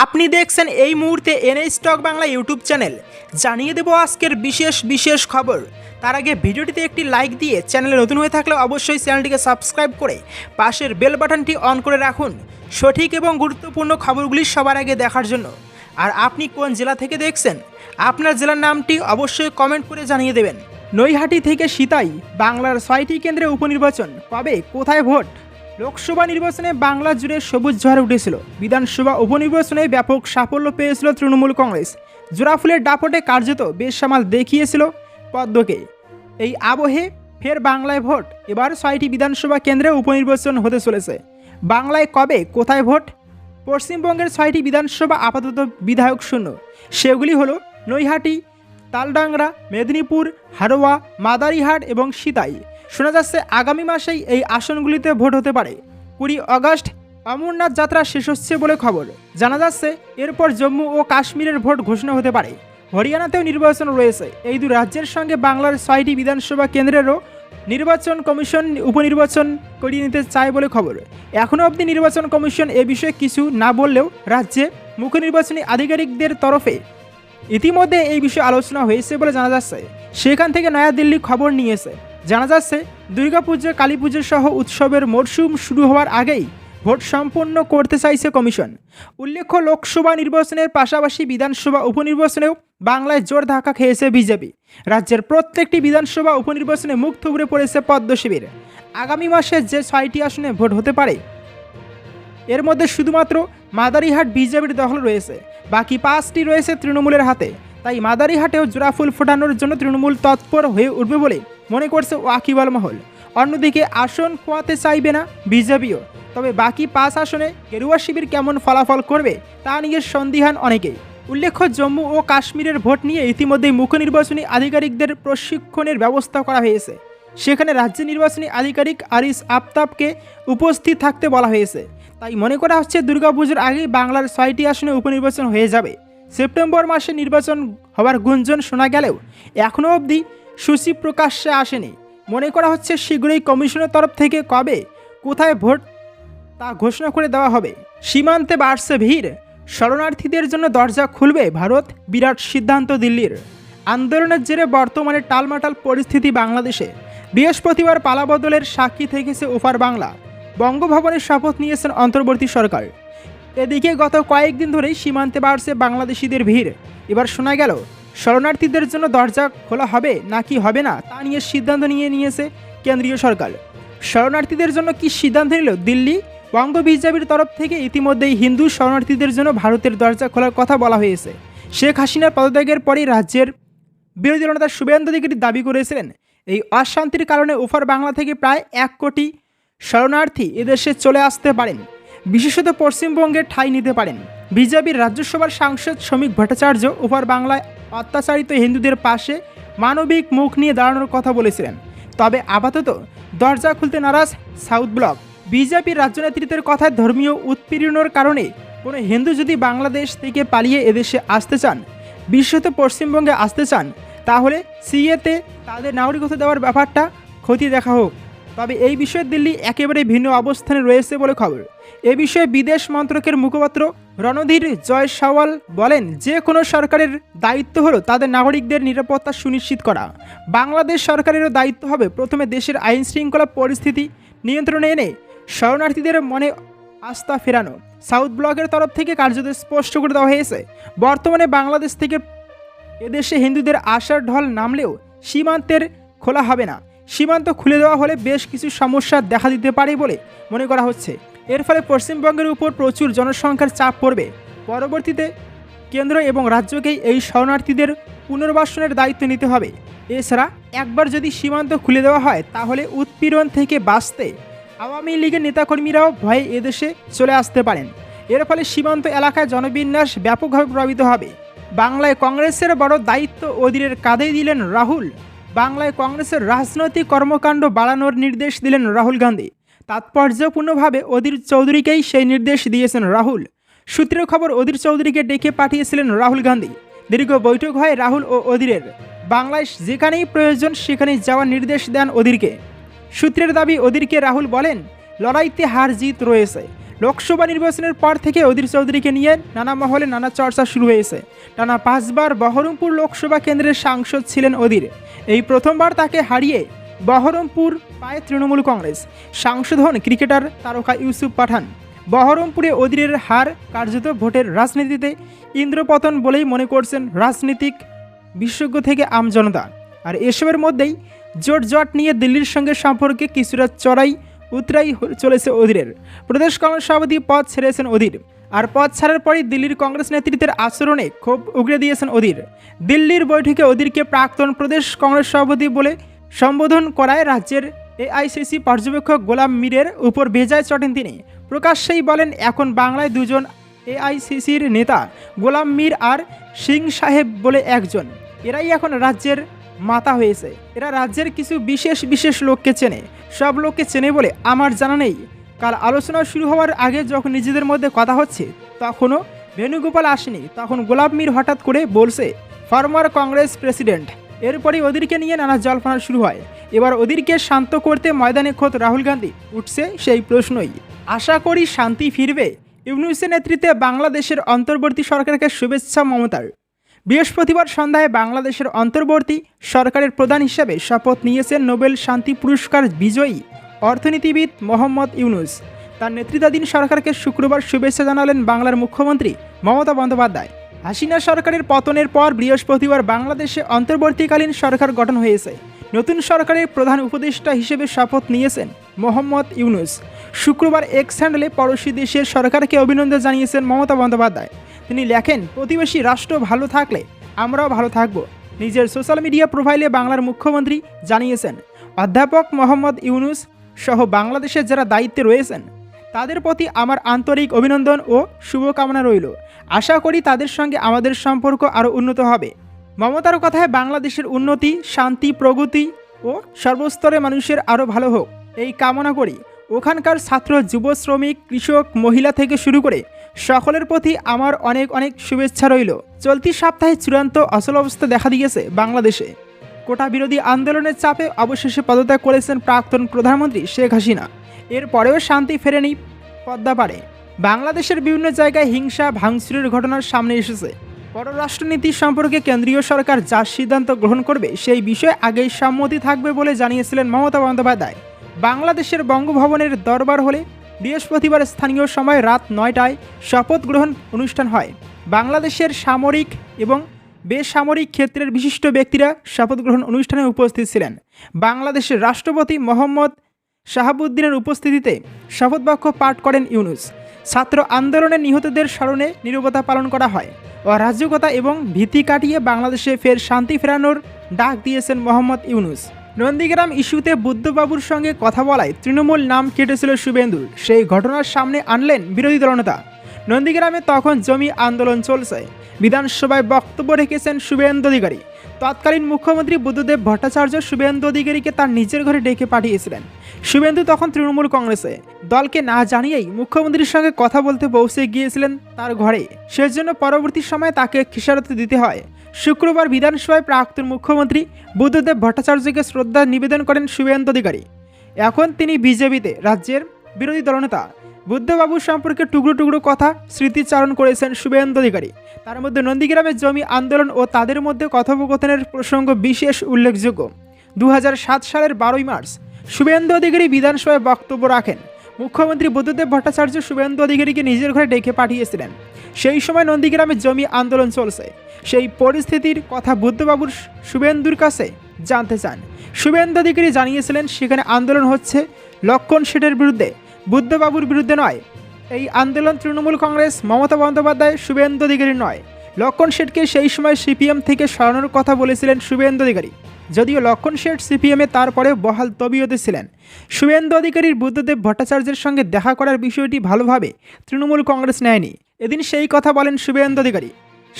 আপনি দেখছেন এই মুহূর্তে NA stock Bangla YouTube channel. জানিয়ে দেব আজকের বিশেষ বিশেষ খবর। তার আগে ভিডিওটিতে একটি লাইক দিয়ে চ্যানেলে নতুন হয়ে থাকলে অবশ্যই চ্যানেলটিকে সাবস্ক্রাইব করে পাশের বেল বাটনটি অন করে রাখুন। সঠিক এবং গুরুত্বপূর্ণ খবরগুলি সবার আগে দেখার জন্য। আর আপনি কোন জেলা থেকে দেখছেন? আপনার জেলার নামটি অবশ্যই কমেন্ট করে জানিয়ে দেবেন। নৈহাটি থেকে সীতাই, বাংলার ছয়টি কেন্দ্রে উপনির্বাচন। কবে? কোথায় ভোট? লোকসভা নির্বাচনে বাংলা জুড়ে সবুজ ঝড় উঠেছিল। বিধানসভা উপনির্বাচনে ব্যাপক সাফল্য পেয়েছিল তৃণমূল কংগ্রেস। জোড়াফুলের দাপটে কার্যত বেসামাল দেখিয়েছিল পদ্মকে। এই আবহে ফের বাংলায় ভোট। এবার ছয়টি বিধানসভা কেন্দ্রে উপনির্বাচন হতে চলেছে। বাংলায় কবে, কোথায় ভোট? পশ্চিমবঙ্গের ছয়টি বিধানসভা আপাতত বিধায়ক শূন্য। সেগুলি হলো নৈহাটি, তালডাংরা, মেদিনীপুর, হারোয়া, মাদারিহাট এবং সিতাই। শোনা যাচ্ছে আগামী মাসেই এই আসনগুলিতে ভোট হতে পারে। কুড়ি আগস্ট অমরনাথ যাত্রা শেষ হচ্ছে বলে খবর। জানা যাচ্ছে, এরপর জম্মু ও কাশ্মীরের ভোট ঘোষণা হতে পারে। হরিয়ানাতেও নির্বাচন রয়েছে। এই দু রাজ্যের সঙ্গে বাংলার ছয়টি বিধানসভা কেন্দ্রেরও নির্বাচন কমিশন উপনির্বাচন করিয়ে নিতে চায় বলে খবর। এখনও অবধি নির্বাচন কমিশন এ বিষয়ে কিছু না বললেও রাজ্যে মুখ্য নির্বাচনী আধিকারিকদের তরফে ইতিমধ্যে এই বিষয়ে আলোচনা হয়েছে বলে জানা যাচ্ছে। সেখান থেকে নয়াদিল্লি খবর নিয়েছে। জানা যাচ্ছে দুর্গাপুজো কালী পুজো সহ উৎসবের মরশুম শুরু হওয়ার আগেই ভোট সম্পন্ন করতে চাইছে কমিশন। উল্লেখ্য, লোকসভা নির্বাচনের পাশাপাশি বিধানসভা উপনির্বাচনেও বাংলায় জোর ধাক্কা খেয়েছে বিজেপি। রাজ্যের প্রত্যেকটি বিধানসভা উপনির্বাচনে মুখ থুবড়ে পড়েছে পদ্ম শিবির। আগামী মাসে যে ছয়টি আসনে ভোট হতে পারে, এর মধ্যে শুধুমাত্র মাদারিহাট বিজেপির দখল রয়েছে। বাকি পাঁচটি রয়েছে তৃণমূলের হাতে। তাই মাদারিহাটেও জোড়াফুল ফোটানোর জন্য তৃণমূল তৎপর হয়ে উঠবে বলে মনে করছে ওয়াকিবল মহল। অন্যদিকে আসন খোয়াতে চাইবে না বিজেপিও। তবে বাকি পাঁচ আসনে গেরুয়া শিবির কেমন ফলাফল করবে তা নিয়ে সন্দিহান অনেকেই। উল্লেখ্য, জম্মু ও কাশ্মীরের ভোট নিয়ে ইতিমধ্যেই মুখ্য নির্বাচনী আধিকারিকদের প্রশিক্ষণের ব্যবস্থা করা হয়েছে। সেখানে রাজ্য নির্বাচনী আধিকারিক আরিস আফতাবকে উপস্থিত থাকতে বলা হয়েছে। তাই মনে করা হচ্ছে, দুর্গাপুজোর আগেই বাংলার ছয়টি আসনে উপনির্বাচন হয়ে যাবে। সেপ্টেম্বর মাসে নির্বাচন হওয়ার গুঞ্জন শোনা গেলেও এখনও অবধি সূচি প্রকাশ্যে আসেনি। মনে করা হচ্ছে শীঘ্রই কমিশনের তরফ থেকে কবে, কোথায় ভোট, তা ঘোষণা করে দেওয়া হবে। সীমান্তে বাড়ছে ভিড়। শরণার্থীদের জন্য দরজা খুলবে ভারত, বিরাট সিদ্ধান্ত দিল্লির। আন্দোলনের জেরে বর্তমানে টালমাটাল পরিস্থিতি বাংলাদেশে। বৃহস্পতিবার পালাবদলের সাক্ষী থেকেছে ওপার বাংলা। বঙ্গভবনের শপথ নিয়েছেন অন্তর্বর্তী সরকার। এদিকে গত কয়েকদিন ধরেই সীমান্তে বাড়ছে বাংলাদেশিদের ভিড়। এবার শোনা গেল শরণার্থীদের জন্য দরজা খোলা হবে নাকি হবে না তা নিয়ে সিদ্ধান্ত নিয়ে নিয়েছে কেন্দ্রীয় সরকার। শরণার্থীদের জন্য কি সিদ্ধান্ত নিল দিল্লি? বঙ্গ বিজেপির তরফ থেকে ইতিমধ্যেই হিন্দু শরণার্থীদের জন্য ভারতের দরজা খোলার কথা বলা হয়েছে। শেখ হাসিনার পদত্যাগের পরই রাজ্যের বিরোধী নেতা শুভেন্দু অধিকারী দাবি করেছিলেন, এই অশান্তির কারণে ওফার বাংলা থেকে প্রায় এক কোটি শরণার্থী এদেশে চলে আসতে পারেন। বিশেষত পশ্চিমবঙ্গে ঠাঁই নিতে পারেন। বিজেপির রাজ্যসভার সাংসদ শ্রমিক ভট্টাচার্য ওপার বাংলায় অত্যাচারিত হিন্দুদের পাশে মানবিক মুখ নিয়ে দাঁড়ানোর কথা বলেছিলেন। তবে আপাতত দরজা খুলতে নারাজ সাউথ ব্লক। বিজেপির রাজ্য নেতৃত্বের কথায় ধর্মীয় উৎপীড়নের কারণে কোনো হিন্দু যদি বাংলাদেশ থেকে পালিয়ে এদেশে আসতে চান, বিশেষত পশ্চিমবঙ্গে আসতে চান, তাহলে সিএতে তাদের নাগরিকত্ব দেওয়ার ব্যাপারটা ক্ষতি দেখা হোক। তবে এই বিষয়ে দিল্লি একেবারে ভিন্ন অবস্থানে রয়েছে বলে খবর। এ বিষয়ে বিদেশ মন্ত্রকের মুখপাত্র রণধীর জয় সাওয়াল বলেন, যে কোনো সরকারের দায়িত্ব হলো তাদের নাগরিকদের নিরাপত্তা সুনিশ্চিত করা। বাংলাদেশ সরকারেরও দায়িত্ব হবে প্রথমে দেশের আইন শৃঙ্খলা পরিস্থিতি নিয়ন্ত্রণে এনে শরণার্থীদের মনে আস্থা ফেরানো। সাউথ ব্লকের তরফ থেকে কার্যত স্পষ্ট করে দেওয়া হয়েছে, বর্তমানে বাংলাদেশ থেকে এদেশে হিন্দুদের আশার ঢল নামলেও সীমান্তের খোলা হবে না। সীমান্ত খুলে দেওয়া হলে বেশ কিছু সমস্যা দেখা দিতে পারে বলে মনে করা হচ্ছে। এর ফলে পশ্চিমবঙ্গের উপর প্রচুর জনসংখ্যার চাপ পড়বে। পরবর্তীতে কেন্দ্র এবং রাজ্যকেই এই শরণার্থীদের পুনর্বাসনের দায়িত্ব নিতে হবে। এছাড়া একবার যদি সীমান্ত খুলে দেওয়া হয়, তাহলে উৎপীড়ন থেকে বাঁচতে আওয়ামী লীগের নেতাকর্মীরাও ভয়ে এদেশে চলে আসতে পারেন। এর ফলে সীমান্ত এলাকায় জনবিন্যাস ব্যাপকভাবে প্রভাবিত হবে। বাংলায় কংগ্রেসের বড় দায়িত্ব অধীরের কাঁধেই দিলেন রাহুল। বাংলায় কংগ্রেসের রাজনৈতিক কর্মকাণ্ড বাড়ানোর নির্দেশ দিলেন রাহুল গান্ধী। তাৎপর্যপূর্ণভাবে অধীর চৌধুরীকেই সেই নির্দেশ দিয়েছেন রাহুল। সূত্রের খবর, অধীর চৌধুরীকে ডেকে পাঠিয়েছিলেন রাহুল গান্ধী। দীর্ঘ বৈঠক হয় রাহুল ও অধীরের। বাংলায় যেখানেই প্রয়োজন সেখানেই যাওয়ার নির্দেশ দেন অধীরকে। সূত্রের দাবি, অধীরকে রাহুল বলেন, লড়াইতে হার জিত রয়েছে। লোকসভা নির্বাচনের পর থেকে অধীর চৌধুরীকে নিয়ে নানা মহলে নানা চর্চা শুরু হয়েছে। টানা পাঁচবার বহরমপুর লোকসভা কেন্দ্রের সাংসদ ছিলেন অধীর। এই প্রথমবার তাকে হারিয়ে বহরমপুর পায় তৃণমূল কংগ্রেস। সাংসদ হন ক্রিকেটার তারকা ইউসুফ পাঠান। বহরমপুরে অধীরের হার কার্যত ভোটের রাজনীতিতে ইন্দ্রপতন বলেই মনে করছেন রাজনীতিক বিশেষজ্ঞ থেকে আমজনতা। আর এসবের মধ্যেই জোট জট নিয়ে দিল্লির সঙ্গে সম্পর্কে কিছুটা চড়াই উতরাই চলেছে অধীরের। প্রদেশ কংগ্রেস সভাপতি পদ ছেড়েছেন অধীর। আর পদ ছাড়ার পরই দিল্লির কংগ্রেস নেতৃত্বের আচরণে ক্ষোভ উগড়ে দিয়েছেন অধীর। দিল্লির বৈঠকে অধীরকে প্রাক্তন প্রদেশ কংগ্রেস সভাপতি বলে সম্বোধন করায় রাজ্যের এআইসিসি পর্যবেক্ষক গোলাম মীরের উপর বেজায় চটেন তিনি। প্রকাশ্যেই বলেন, এখন বাংলায় দুজন এআইসিসির নেতা, গোলাম মীর আর সিং সাহেব বলে একজন। এরাই এখন রাজ্যের মাতা হয়েছে। এরা রাজ্যের কিছু বিশেষ বিশেষ লোককে চেনে। সব লোককে চেনে বলে আমার জানা নেই। কাল আলোচনা শুরু হওয়ার আগে যখন নিজেদের মধ্যে কথা হচ্ছে, তখনও বেণুগোপাল আসেনি। তখন গোলাপ মীর হঠাৎ করে বলছে, ফর্মার কংগ্রেস প্রেসিডেন্ট। এরপরই ওদেরকে নিয়ে নানা জল্পনা শুরু হয়। এবার ওদেরকে শান্ত করতে ময়দানে খোদ রাহুল গান্ধী উঠছে সেই প্রশ্নই। আশা করি শান্তি ফিরবে। ইউনুসের নেতৃত্বে বাংলাদেশের অন্তর্বর্তী সরকারকে শুভেচ্ছা মমতার। বৃহস্পতিবার সন্ধ্যায় বাংলাদেশের অন্তর্বর্তী সরকারের প্রধান হিসেবে শপথ নিয়েছেন নোবেল শান্তি পুরস্কার বিজয়ী অর্থনীতিবিদ মোহাম্মদ ইউনুস। তার নেতৃত্বাধীন সরকারকে শুক্রবার শুভেচ্ছা জানালেন বাংলার মুখ্যমন্ত্রী মমতা বন্দ্যোপাধ্যায়। হাসিনা সরকারের পতনের পর বৃহস্পতিবার বাংলাদেশে অন্তর্বর্তীকালীন সরকার গঠন হয়েছে। নতুন সরকারের প্রধান উপদেষ্টা হিসেবে শপথ নিয়েছেন মোহাম্মদ ইউনুস। শুক্রবার এক হ্যান্ডেলে পড়োশি দেশের সরকারকে অভিনন্দন জানিয়েছেন মমতা বন্দ্যোপাধ্যায়। তিনি লেখেন, প্রতিবেশী রাষ্ট্র ভালো থাকলে আমরাও ভালো থাকব। নিজের সোশ্যাল মিডিয়া প্রোফাইলে বাংলার মুখ্যমন্ত্রী জানিয়েছেন, অধ্যাপক মোহাম্মদ ইউনুস সহ বাংলাদেশের যারা দায়িত্বে রয়েছেন, তাদের প্রতি আমার আন্তরিক অভিনন্দন ও শুভকামনা রইল। আশা করি তাদের সঙ্গে আমাদের সম্পর্ক আরও উন্নত হবে। মমতার কথায় বাংলাদেশের উন্নতি, শান্তি, প্রগতি ও সর্বস্তরে মানুষের আরও ভালো হোক, এই কামনা করি। ওখানকার ছাত্র যুব শ্রমিক কৃষক, মহিলা থেকে শুরু করে সকলের প্রতি আমার অনেক অনেক শুভেচ্ছা রইল। চলতি সপ্তাহে চূড়ান্ত অচল অবস্থা দেখা দিয়েছে বাংলাদেশে। কোটা বিরোধী আন্দোলনের চাপে অবশেষে পদত্যাগ করেছেন প্রাক্তন প্রধানমন্ত্রী শেখ হাসিনা। এরপরেও শান্তি ফেরেনি পদ্মাপাড়ে বাংলাদেশের বিভিন্ন জায়গায় হিংসা, ভাঙচুরের ঘটনার সামনে এসেছে। পররাষ্ট্রনীতি সম্পর্কে কেন্দ্রীয় সরকার যা সিদ্ধান্ত গ্রহণ করবে সেই বিষয়ে আগেই সম্মতি থাকবে বলে জানিয়েছিলেন মমতা বন্দ্যোপাধ্যায়। বাংলাদেশের বঙ্গভবনের দরবার হলে বৃহস্পতিবার স্থানীয় সময় রাত নয়টায় শপথ গ্রহণ অনুষ্ঠান হয়। বাংলাদেশের সামরিক এবং বেসামরিক ক্ষেত্রের বিশিষ্ট ব্যক্তিরা শপথ গ্রহণ অনুষ্ঠানে উপস্থিত ছিলেন। বাংলাদেশের রাষ্ট্রপতি মোহাম্মদ শাহাবুদ্দিনের উপস্থিতিতে শপথবাক্য পাঠ করেন ইউনুস। ছাত্র আন্দোলনে নিহতদের স্মরণে নীরবতা পালন করা হয়। অরাজ্যকতা এবং ভীতি কাটিয়ে বাংলাদেশে ফের শান্তি ফেরানোর ডাক দিয়েছেন মোহাম্মদ ইউনুস। নন্দীগ্রাম ইস্যুতে বুদ্ধবাবুর সঙ্গে কথা বলায় তৃণমূল নাম কেটেছিল শুভেন্দুর সেই ঘটনার সামনে আনলেন বিরোধী দলনেতা নন্দীগ্রামে তখন জমি আন্দোলন চলছে। বিধানসভায় বক্তব্য রেখেছেন শুভেন্দু অধিকারী। তৎকালীন মুখ্যমন্ত্রী বুদ্ধদেব ভট্টাচার্য শুভেন্দু অধিকারীকে তার নিজের ঘরে ডেকে পাঠিয়েছিলেন। শুভেন্দু তখন তৃণমূল কংগ্রেসে। দলকে না জানিয়েই মুখ্যমন্ত্রীর সঙ্গে কথা বলতে পৌঁছে গিয়েছিলেন তার ঘরে। সেজন্য পরবর্তী সময়ে তাকে খিসারত দিতে হয়। শুক্রবার বিধানসভায় প্রাক্তন মুখ্যমন্ত্রী বুদ্ধদেব ভট্টাচার্যকে শ্রদ্ধা নিবেদন করেন শুভেন্দু অধিকারী। এখন তিনি বিজেপিতে রাজ্যের বিরোধী দলনেতা। বুদ্ধবাবু সম্পর্কে টুকরো টুকরো কথা স্মৃতিচারণ করেছেন শুভেন্দু অধিকারী। তার মধ্যে নন্দীগ্রামের জমি আন্দোলন ও তাদের মধ্যে কথোপকথনের প্রসঙ্গ বিশেষ উল্লেখযোগ্য। দু হাজার সাত সালের বারোই মার্চ শুভেন্দু অধিকারী বিধানসভায় বক্তব্য রাখেন। মুখ্যমন্ত্রী বুদ্ধদেব ভট্টাচার্য শুভেন্দু অধিকারীকে নিজের ঘরে ডেকে পাঠিয়েছিলেন। সেই সময় নন্দীগ্রামে জমি আন্দোলন চলছে। সেই পরিস্থিতির কথা বুদ্ধবাবুর শুভেন্দুর কাছে জানতে চান। শুভেন্দু অধিকারী জানিয়েছিলেন, সেখানে আন্দোলন হচ্ছে। লক্ষণ শেঠের বিরুদ্ধে। বুদ্ধবাবুর বিরুদ্ধে নয়। এই আন্দোলন তৃণমূল কংগ্রেস, মমতা বন্দ্যোপাধ্যায়, শুভেন্দু অধিকারী নয়। লক্ষণ শেঠকে সেই সময় সিপিএম থেকে সরানোর কথা বলেছিলেন শুভেন্দু অধিকারী। যদিও লক্ষণ শেঠ সিপিএমে তারপরে বহাল তবিয়তে ছিলেন। শুভেন্দু অধিকারীর বুদ্ধদেব ভট্টাচার্যের সঙ্গে দেখা করার বিষয়টি ভালোভাবে তৃণমূল কংগ্রেস নেয়নি। এদিন সেই কথা বলেন শুভেন্দু অধিকারী।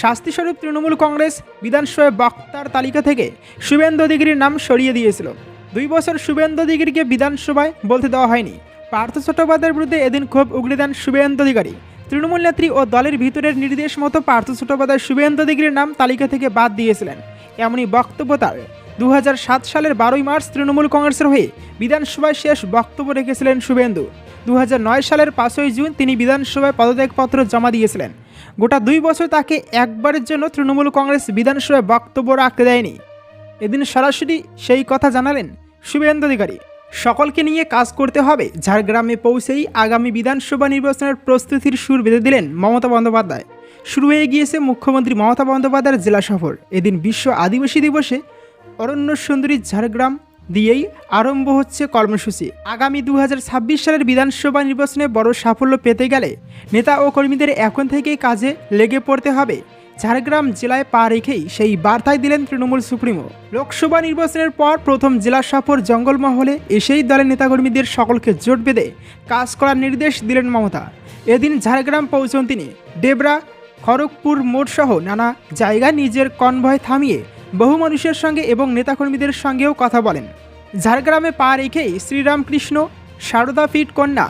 শাস্তিস্বরূপ তৃণমূল কংগ্রেস বিধানসভায় বক্তার তালিকা থেকে শুভেন্দু অধিকারীর নাম সরিয়ে দিয়েছিল। দুই বছর শুভেন্দু অধিকারীকে বিধানসভায় বলতে দেওয়া হয়নি। পার্থ চট্টোপাধ্যায়ের বিরুদ্ধে এদিন ক্ষোভ উগড়ে দেন শুভেন্দু অধিকারী। তৃণমূল নেত্রী ও দলের ভিতরের নির্দেশ মতো পার্থ চট্টোপাধ্যায় শুভেন্দু অধিকারীর নাম তালিকা থেকে বাদ দিয়েছিলেন। এমনই বক্তব্য তার। দু হাজার সাত সালের বারোই মার্চ তৃণমূল কংগ্রেসের হয়ে বিধানসভায় শেষ বক্তব্য রেখেছিলেন শুভেন্দু। দু হাজার নয় সালের পাঁচই জুন তিনি বিধানসভায় পদত্যাগপত্র জমা দিয়েছিলেন। গোটা দুই বছর তাকে একবারের জন্য তৃণমূল কংগ্রেস বিধানসভায় বক্তব্য রাখতে দেয়নি। এদিন সরাসরি সেই কথা জানালেন শুভেন্দু অধিকারী সকলকে নিয়ে কাজ করতে হবে। ঝাড়গ্রামে পৌঁছেই আগামী বিধানসভা নির্বাচনের প্রস্তুতির সুর বেঁধে দিলেন মমতা বন্দ্যোপাধ্যায়। শুরু হয়ে গিয়েছে মুখ্যমন্ত্রী মমতা বন্দ্যোপাধ্যায়ের জেলা সফর। এদিন বিশ্ব আদিবাসী দিবসে অরণ্য সুন্দরী ঝাড়গ্রাম দিয়েই আরম্ভ হচ্ছে কর্মসূচি। আগামী দু হাজার ছাব্বিশ সালের বিধানসভা নির্বাচনে বড় সাফল্য পেতে গেলে নেতা ও কর্মীদের এখন থেকেই কাজে লেগে পড়তে হবে। ঝাড়গ্রাম জেলায় পা রেখেই সেই বার্তায় দিলেন তৃণমূল সুপ্রিমো। লোকসভা নির্বাচনের পর প্রথম জেলা সফর জঙ্গলমহলে এসেই দলের নেতাকর্মীদের সকলকে জোট বেঁধে কাজ করার নির্দেশ দিলেন মমতা। এদিন ঝাড়গ্রাম পৌঁছন তিনি। ডেবরা খড়গপুর মোড় সহ নানা জায়গায় নিজের কনভয় থামিয়ে বহু মানুষের সঙ্গে এবং নেতাকর্মীদের সঙ্গেও কথা বলেন। ঝাড়গ্রামে পা রেখেই শ্রীরামকৃষ্ণ সারদাপীঠ কন্যা,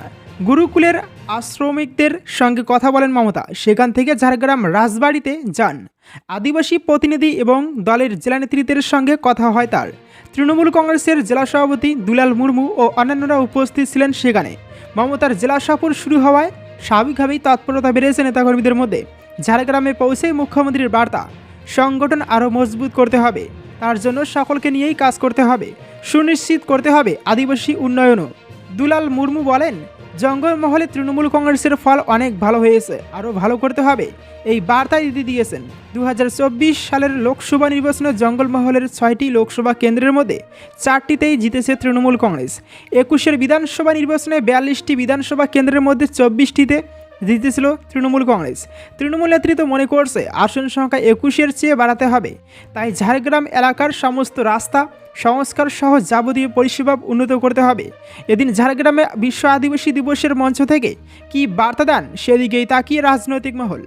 গুরুকুলের আশ্রমিকদের সঙ্গে কথা বলেন মমতা। সেখান থেকে ঝাড়গ্রাম রাজবাড়িতে যান। আদিবাসী প্রতিনিধি এবং দলের জেলা নেতৃত্বের সঙ্গে কথা হয় তার। তৃণমূল কংগ্রেসের জেলা সভাপতি দুলাল মুর্মু ও অন্যান্যরা উপস্থিত ছিলেন সেখানে। মমতার জেলা সফর শুরু হওয়ায় স্বাভাবিকভাবেই তৎপরতা বেড়েছে নেতাকর্মীদের মধ্যে। ঝাড়গ্রামে পৌঁছে মুখ্যমন্ত্রীর বার্তা, সংগঠন আরও মজবুত করতে হবে। তার জন্য সকলকে নিয়েই কাজ করতে হবে। সুনিশ্চিত করতে হবে আদিবাসী উন্নয়নও। দুলাল মুর্মু বলেন জঙ্গলমহলে তৃণমূল কংগ্রেসের ফল অনেক ভালো হয়েছে, আরও ভালো করতে হবে, এই বার্তা দিতে দিয়েছেন। দু হাজার চব্বিশ সালের লোকসভা নির্বাচনে জঙ্গলমহলের ছয়টি লোকসভা কেন্দ্রের মধ্যে চারটিতেই জিতেছে তৃণমূল কংগ্রেস। একুশের বিধানসভা নির্বাচনে বিয়াল্লিশটি বিধানসভা কেন্দ্রের মধ্যে চব্বিশটিতে জিতেছিল তৃণমূল কংগ্রেস। তৃণমূল নেতৃত্ব মনে করছে আসন সংখ্যা একুশের চেয়ে বাড়াতে হবে। তাই ঝাড়গ্রাম এলাকার সমস্ত রাস্তা, সংস্কার সহ যাবতীয় পরিষেবা উন্নত করতে হবে। এদিন ঝাড়গ্রামে বিশ্ব আদিবাসী দিবসের মঞ্চ থেকে কি বার্তা দেন সেদিকেই তাকিয়ে রাজনৈতিক মহল।